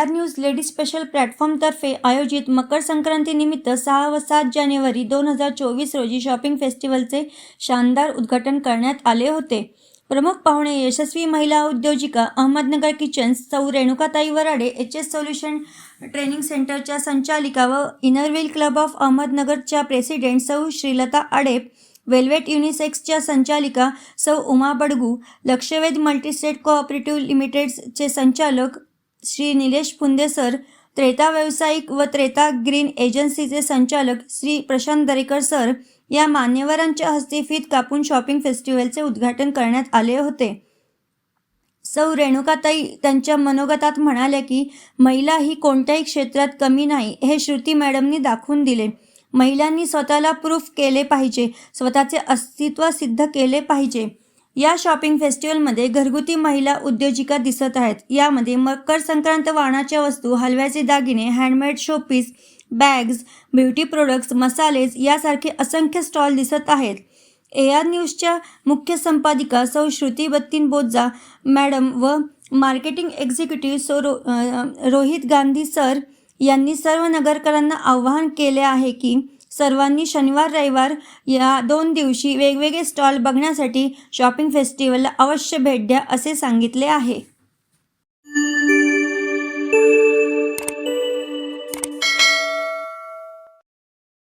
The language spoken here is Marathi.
आर न्यूज लेडी स्पेशल प्लॅटफॉर्मतर्फे आयोजित मकर संक्रांतीनिमित्त सहा व सात जानेवारी दोन हजार चोवीस रोजी शॉपिंग फेस्टिवलचे शानदार उद्घाटन करण्यात आले होते. प्रमुख पाहुणे यशस्वी महिला उद्योजिका Ahmednagar kitchens Sau Renukatai Varade H S solution training सेंटरच्या संचालिका व इनरव्हील क्लब ऑफ अहमदनगरच्या प्रेसिडेंट सौ श्रीलता आडेप वेल्वेट युनिसेक्सच्या संचालिका सौ उमा बडगू लक्षवेध मल्टीस्टेट कोऑपरेटिव्ह लिमिटेडचे संचालक श्री निलेश फुंदे सर त्रेता व्यावसायिक व त्रेता ग्रीन एजन्सीचे संचालक श्री प्रशांत दरेकर सर या मान्यवरांच्या हस्ते फीत कापून शॉपिंग फेस्टिवलचे उद्घाटन करण्यात आले होते. सौ रेणुकाताई त्यांच्या मनोगतात म्हणाल्या की महिला ही कोणत्याही क्षेत्रात कमी नाही हे श्रुती मॅडमनी दाखवून दिले. महिलांनी स्वतःला प्रूफ केले पाहिजे स्वतःचे अस्तित्व सिद्ध केले पाहिजे. या शॉपिंग फेस्टिवलमध्ये घरगुती महिला उद्योजिका दिसत आहेत. यामध्ये मकर संक्रांत वाणाच्या वस्तू हलव्याचे दागिने handmade showpiece bags beauty products मसालेज यासारखे असंख्य स्टॉल दिसत आहेत. ए आर न्यूजच्या मुख्य संपादिका सौ श्रुती बत्तीन बोज्जा मॅडम व मार्केटिंग एक्झिक्युटिव्ह सो रो रोहित गांधी सर यांनी सर्व नगरकरांना आवाहन केले आहे की सर्वांनी शनिवार रविवार या दोन दिवशी वेगवेगळे स्टॉल बघण्यासाठी शॉपिंग फेस्टिवलला अवश्य भेट द्या असे सांगितले आहे.